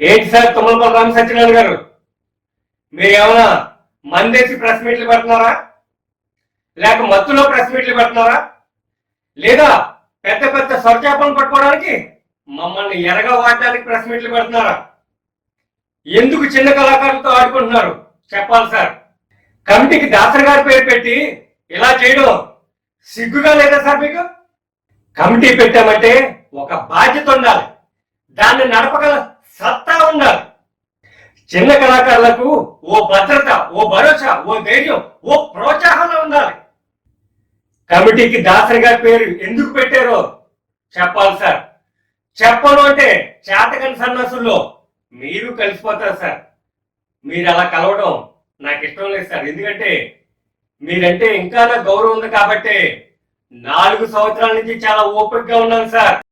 ఏంటి సార్ తుమ్మలపల్లి రామ సత్యనారాయణ గారు? మీరు ఏమైనా మందేసి ప్రెస్ మీట్లు పెడుతున్నారా? లేక మత్తులో ప్రెస్ మీట్లు పెడుతున్నారా? లేదా పెద్ద పెద్ద స్వరచేపలను పట్టుకోవడానికి మమ్మల్ని ఎరగా వాడడానికి ప్రెస్ మీట్లు పెడుతున్నారా? ఎందుకు చిన్న కళాకారులతో ఆడుకుంటున్నారు? చెప్పాలి సార్. కమిటీకి దాసరి గారి పేరు పెట్టి ఇలా చేయడం సిగ్గుగా లేదా సార్ మీకు? కమిటీ పెట్టామంటే ఒక బాధ్యత ఉండాలి. దాన్ని నడపగల సత్తా ఉండాలి. చిన్న కళాకారులకు ఓ భద్రత ఓ భరోసా ఓ ధైర్యం ఓ ప్రోత్సాహం ఉండాలి. కమిటీకి దాసరి గారి పేరు ఎందుకు పెట్టారో చెప్పాలి సార్. చెప్పను అంటే చేతకని సన్నాసుల్లో మీరు కలిసిపోతారు సార్. మీరు అలా కలవడం నాకు ఇష్టం లేదు సార్. ఎందుకంటే మీరంటే ఇంకా నాకు గౌరవం ఉంది కాబట్టి నాలుగు సంవత్సరాల నుంచి చాలా ఓపికగా ఉన్నాను సార్.